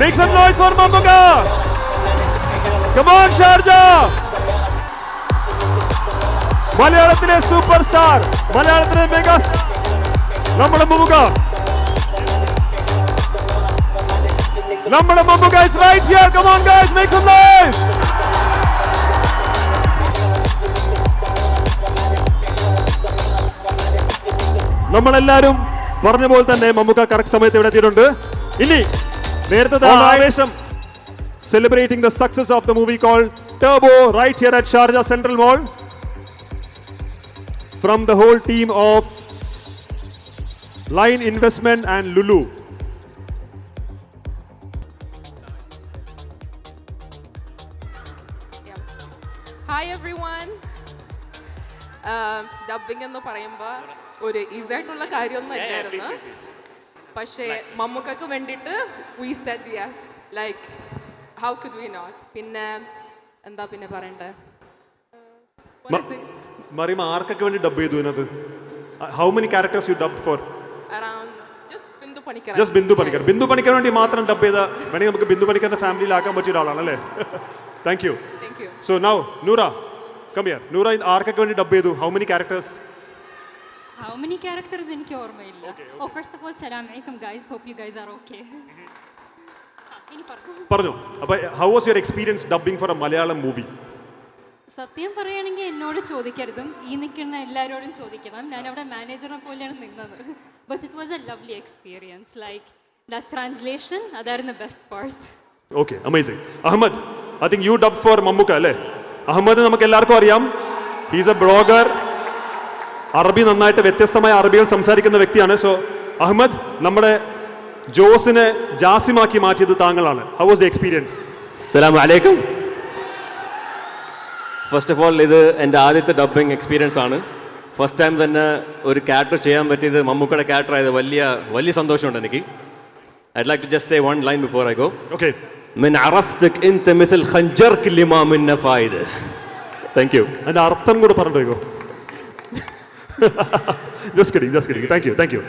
Make some noise for Mamuka. Come on, Sharjah. മലയാളത്തിലെ super star മലയാളത്തിലെ mega നമ്മുടെ മമ്മുക നമ്മുടെ Mammukka is right here. Come on, guys, make some noise. നമ്മളെല്ലാരും പറഞ്ഞ പോലെ തന്നെ മമ്മുക്ക കറക്റ്റ് സമയത്ത് ഇവിടെ എത്തിയിട്ടുണ്ട് ഇനി നേരത്തെ ആവേശം celebrating the success of the movie called Turbo right here at Sharjah central mall from the whole team of line investment and Lulu hi everyone dubbing എന്ന് പറയുമ്പോൾ ഒരു ഈസി ആയിട്ടുള്ള കാര്യമൊന്നും അല്ലായിരുന്നു പക്ഷേ മമ്മൂക്കക്ക് വേണ്ടിയിട്ട് we set yes like how could we not പിന്നെ എന്താ പിന്നെ പറയണ്ടേ? മറിയുമ്പോ ആർക്കൊക്കെ വേണ്ടി ഡബ് ചെയ്തു ഇതിനകത്ത്? How many characters you dub for just Bindu Panicker Bindu Panicker വേണ്ടി മാത്രം ഡബ് ചെയ്ത വേണമെങ്കിൽ നമുക്ക് ബിന്ദു പണിക്കറിന്റെ ഫാമിലിയിലാക്കാൻ പറ്റിയ ഒരാളാണ് അല്ലേ? Thank you so now Noora come here Noora ആർക്കൊക്കെ വേണ്ടി ഡബ് ചെയ്തു? How many characters How many characters in ഓർമ്മയില്ല. Okay, okay. Oh, first of all, salam alaikum guys. Hope you guys are okay. പറഞ്ഞു. അപ്പൊ how was your experience dubbing for a Malayalam movie സത്യം പറയുകയാണെങ്കിൽ എന്നോട് ചോദിക്കരുതും. ഈ നിൽക്കുന്ന എല്ലാവരോടും ചോദിക്കണം. ഞാൻ അവിടെ മാനേജറിനെ പോലെയാണ് നിന്നത്. But it was a lovely experience like the translation അതായിരുന്നു best part okay amazing Ahmed I think you dub for Mammukka അല്ലേ? അഹമ്മദ് നമുക്ക് എല്ലാവർക്കും അറിയാം. ഹീസ് എ ബ്ലോഗർ അറബി നന്നായിട്ട് വ്യത്യസ്തമായ അറബികൾ സംസാരിക്കുന്ന വ്യക്തിയാണ് സോ അഹമ്മദ് നമ്മുടെ ജോസിനെ ജാസിമാക്കി മാറ്റിയത് താങ്കളാണ് ഹൗ വാസ് ദ എക്സ്പീരിയൻസ് അസ്സലാമു അലൈക്കും ഫസ്റ്റ് ഓഫ് ഓൾ ഇത് എൻ്റെ ആദ്യത്തെ ഡബ്ബിംഗ് എക്സ്പീരിയൻസ് ആണ് ഫസ്റ്റ് ടൈം തന്നെ ഒരു ക്യാരക്ടർ ചെയ്യാൻ പറ്റിയത് മമ്മൂക്കയുടെ ക്യാരക്ടർ ആയത് വലിയ വലിയ സന്തോഷമുണ്ട് എനിക്ക് I like to just say one line before I go okay من عرفتك انت مثل خنجرك اللي ما منه فايده thank you അതിന്റെ അർത്ഥം കൂടെ പറഞ്ഞിട്ടോ kidding, just kidding. Thank you, thank you.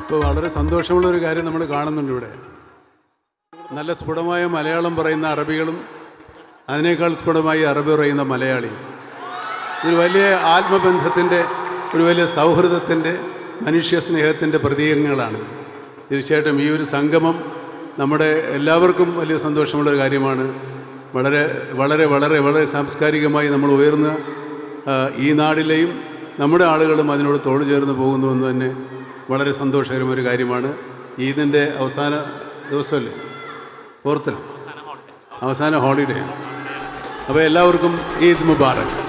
ഇപ്പോൾ വളരെ സന്തോഷമുള്ള ഒരു കാര്യം നമ്മൾ കാണുന്നുണ്ട് ഇവിടെ നല്ല സ്ഫുടമായ മലയാളം പറയുന്ന അറബികളും അതിനേക്കാൾ സ്ഫുടമായി അറബി പറയുന്ന മലയാളിയും ഒരു വലിയ ആത്മബന്ധത്തിന്റെ ഒരു വലിയ സൗഹൃദത്തിന്റെ മനുഷ്യ സ്നേഹത്തിന്റെ പ്രതീകങ്ങളാണ്. തീർച്ചയായിട്ടും ഈ ഒരു സംഗമം നമ്മുടെ എല്ലാവർക്കും വലിയ സന്തോഷമുള്ളൊരു കാര്യമാണ്. വളരെ വളരെ വളരെ വളരെ സാംസ്കാരികമായി നമ്മൾ ഉയർന്ന ഈ നാടിലെയും നമ്മുടെ ആളുകളും അതിനോട് തോട് ചേർന്ന് പോകുന്നു എന്ന് തന്നെ വളരെ സന്തോഷകരമൊരു കാര്യമാണ്. ഈദിന്റെ അവസാന ദിവസമല്ലേ? ഫോർത്തിൽ അവസാന ഹോളിഡേ അപ്പോൾ എല്ലാവർക്കും ഈദ് മുബാറക്.